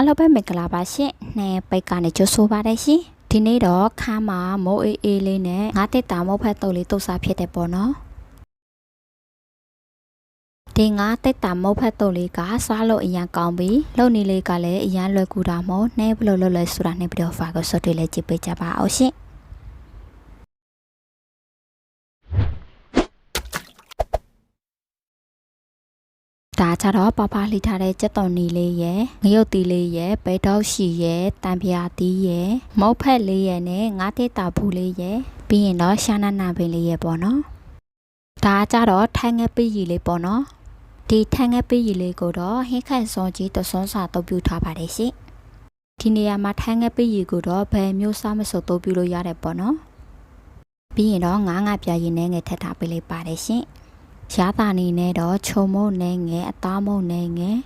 အားလုံးပဲမင်္ဂလာပါရှင်နှဲပိတ်ကနေကြိုဆိုပါရရှင်ဒီနေ့တော့ခမ်းမှာမိုးအေးအေးလေးနဲ့ငါးတက်တာမုတ်ဖက်တုပ်လေးတုပ်စားဖြစ်တယ်ပေါ့နော်ဒီငါးတက်တာမုတ်ဖက်တုပ်လေးကစားလို့အရန်ကောင်းပြီးလုံနေလေးကလည်းအရန်လွယ်ကူတာမို့နှဲဘလို့လွတ်လွယ်ဆိုတာနဲ့ပြီးတော့ဖာကိုစောတွေ့လဲကြည့်ပေးကြပါအောင်ရှင် ဒါကြတော့ပပလှိထားတဲ့ကြက်သွန်နီလေးရယ်ငရုတ်တီလေးရယ်ဘဲတော့ရှိရယ်တံပြာတီးရယ်မုတ်ဖက်လေးရယ်နဲ့ငါးတက်တာဘူးလေးရယ်ပြီးရင်တော့ရှာနနာပင်လေးရယ်ပေါ့နော်ဒါကြတော့ထိုင်ငက်ပီရီလေးပေါ့နော်ဒီထိုင်ငက်ပီရီလေးကိုတော့ဟင်းခန့်စောကြီးတဆွန်းစာတုပ်ပြထားပါတယ်ရှင်ဒီနေရာမှာထိုင်ငက်ပီရီကိုတော့ဘယ်မျိုးစားမစုပ်တုပ်ပြလို့ရတယ်ပေါ့နော်ပြီးရင်တော့ငါးငါပြရည်နဲ့ငယ်ထက်ထားပေးလိုက်ပါတယ်ရှင် ရတာနေနဲ့တော့ခြုံမုံနဲ့ငယ်အသားမုံနဲ့ငယ်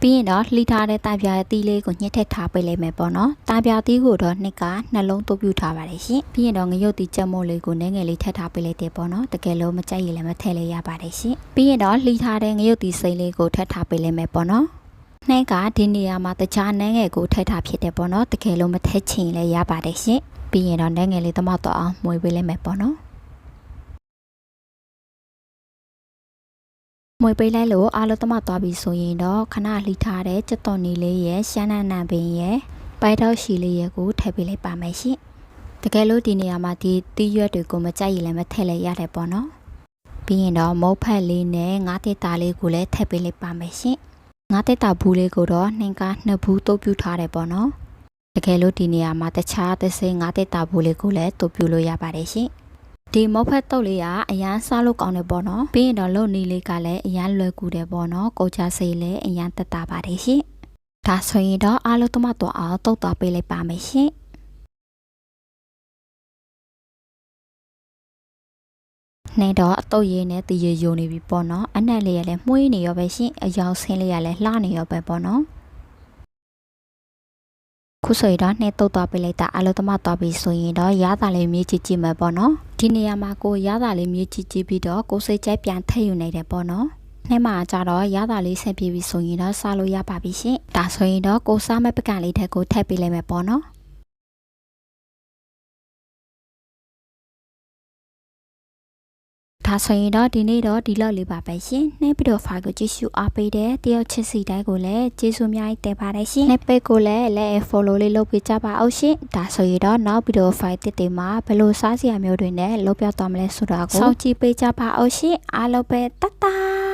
ပြီးရင်တော့လှီထားတဲ့တာပြားတီးလေးကိုညှစ်ထက်ထားပေးလိုက်မယ်ပေါ့နော်တာပြားတီးကိုတော့နှစ်ကနှလုံးတုပ်ပြထားပါတယ်ရှင်ပြီးရင်တော့ငရုတ်တီကြက်မို့လေးကိုနည်းငယ်လေးထက်ထားပေးလိုက်တယ်ပေါ့နော်တကယ်လို့မကြိုက်ရင်လည်းမထည့်လိုက်ရပါတယ်ရှင်ပြီးရင်တော့လှီထားတဲ့ငရုတ်တီစိမ့်လေးကိုထက်ထားပေးလိုက်မယ်ပေါ့နော်နှဲကဒီနေရာမှာတခြားနှဲငယ်ကိုထည့်ထားဖြစ်တယ်ပေါ့နော်တကယ်လို့မထည့်ချင်လည်းရပါတယ်ရှင်ပြီးရင်တော့နှဲငယ်လေးတမတော့အောင်မွေပေးလိုက်မယ်ပေါ့နော် မွေပေးလိုက်လို့အားလုံးသမသွားပြီဆိုရင်တော့ခဏလှီထားတဲ့ကြက်သွန်နီလေးရဲ့ရှမ်းနန်းနံပင်ရဲ့ပိုက်တော့ရှီလေးရဲ့ကိုထည့်ပေးလိုက်ပါမယ်ရှင်တကယ်လို့ဒီနေရာမှာဒီတီးရွက်တွေကိုမကြိုက်ရင်လည်းမထည့်လိုက်ရတယ်ပေါ့နော်ပြီးရင်တော့မုတ်ဖက်လေးနဲ့ငါးတက်တာလေးကိုလည်းထည့်ပေးလိုက်ပါမယ်ရှင်ငါးတက်တာဘူးလေးကိုတော့နှင်ကနှစ်ဘူးတုပ်ပြထားတယ်ပေါ့နော်တကယ်လို့ဒီနေရာမှာတခြားသစိငါးတက်တာဘူးလေးကိုလည်းတုပ်ပြလို့ရပါတယ်ရှင် ဒီမုတ်ဖက်တုပ်လေးကအရန်စားလို့ကောင်းတယ်ပေါ့နော်ပြီးရင်တော့လုံနီလေးကလည်းအရန်လွယ်ကူတယ်ပေါ့နော်ကိုချစိတ်လည်းအရန်တက်တာပါတယ်ရှင်ဒါဆိုရင်တော့အားလုံးတမတော့အောင်တုတ်သွားပေးလိုက်ပါမယ်ရှင်နေတော့အတုပ်ရည်နဲ့တည်ရယုံနေပြီပေါ့နော်အနက်လေးရလည်းမှုေးနေရောပဲရှင်အယောင်ဆင်းလေးရလည်းလှနေရောပဲပေါ့နော် ခုဆိုရင်တော့နှဲတုတ်သွားပေးလိုက်တာအလုံးသမသွားပြီဆိုရင်တော့ရတာလေးမြေးကြည့်ကြည့်မယ်ပေါ့နော်ဒီနေရာမှာကိုရတာလေးမြေးကြည့်ကြည့်ပြီးတော့ကိုစိတ်ကြိုက်ပြန်ထည့်ယူနေတယ်ပေါ့နော်နှဲမှာကြတော့ရတာလေးဆက်ပြေးပြီဆိုရင်တော့စားလို့ရပါပြီရှင်ဒါဆိုရင်တော့ကိုစားမဲ့ပကံလေးထက်ကိုထည့်ပေးလိုက်မယ်ပေါ့နော် ဒါဆိုရင်တော့ဒီနေ့တော့ဒီလောက်လေးပါပဲရှင်နှဲပြီးတော့ဖိုင်ကိုကြည့်ရှုအားပေးတဲ့တယောက်ချစ်စီတိုင်းကိုလည်းကျေးဇူးအများကြီးတင်ပါတယ်ရှင်နှဲပိတ်ကိုလည်းလည်း follow လေးလုပ်ပေးကြပါအောင်ရှင်ဒါဆိုရင်တော့နောက်ပြီးတော့ဖိုင်တစ်တွေမှာဘယ်လိုစားစရာမျိုးတွေနဲ့လုပ်ပြသွားမလဲဆိုတာကိုစောင့်ကြည့်ပေးကြပါအောင်ရှင်အားလုံးပဲတတ်တာ